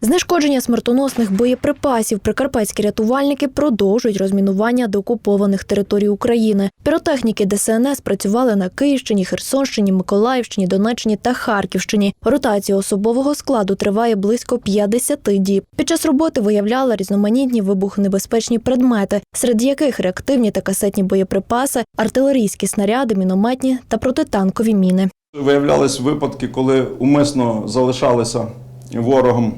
Знешкодження смертоносних боєприпасів прикарпатські рятувальники продовжують розмінування деокупованих територій України. Піротехніки ДСНС працювали на Київщині, Херсонщині, Миколаївщині, Донеччині та Харківщині. Ротація особового складу триває близько 50 діб. Під час роботи виявляли різноманітні вибухонебезпечні предмети, серед яких реактивні та касетні боєприпаси, артилерійські снаряди, мінометні та протитанкові міни. Виявлялись випадки, коли умисно залишалися ворогом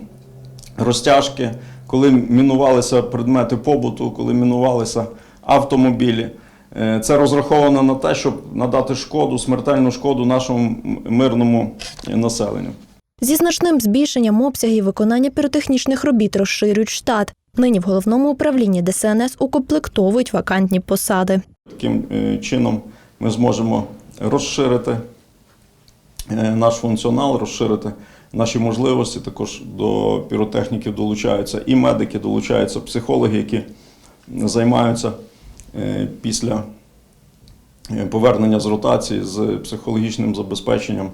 розтяжки, коли мінувалися предмети побуту, коли мінувалися автомобілі. Е, Це розраховано на те, щоб надати шкоду, смертельну шкоду нашому мирному населенню. Зі значним збільшенням обсягів виконання піротехнічних робіт розширюють штат. Нині в головному управлінні ДСНС укомплектовують вакантні посади. Таким е, чином ми зможемо розширити наш функціонал, розширити наші можливості. Також до піротехніків долучаються і медики, долучаються психологи, які займаються е, після е, повернення з ротації з психологічним забезпеченням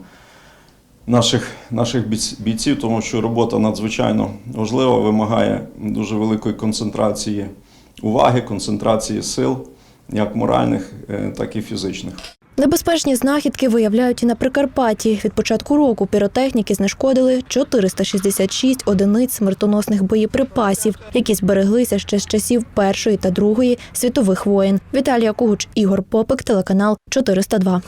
наших, наших бійців, тому що робота надзвичайно важлива, вимагає дуже великої концентрації уваги, концентрації сил, як моральних, е, так і фізичних. Небезпечні знахідки виявляють і на Прикарпатті. Від початку року піротехніки знешкодили 466 одиниць смертоносних боєприпасів, які збереглися ще з часів Першої та Другої світових воєн. Віталія Кугуч, Ігор Попик, телеканал 402.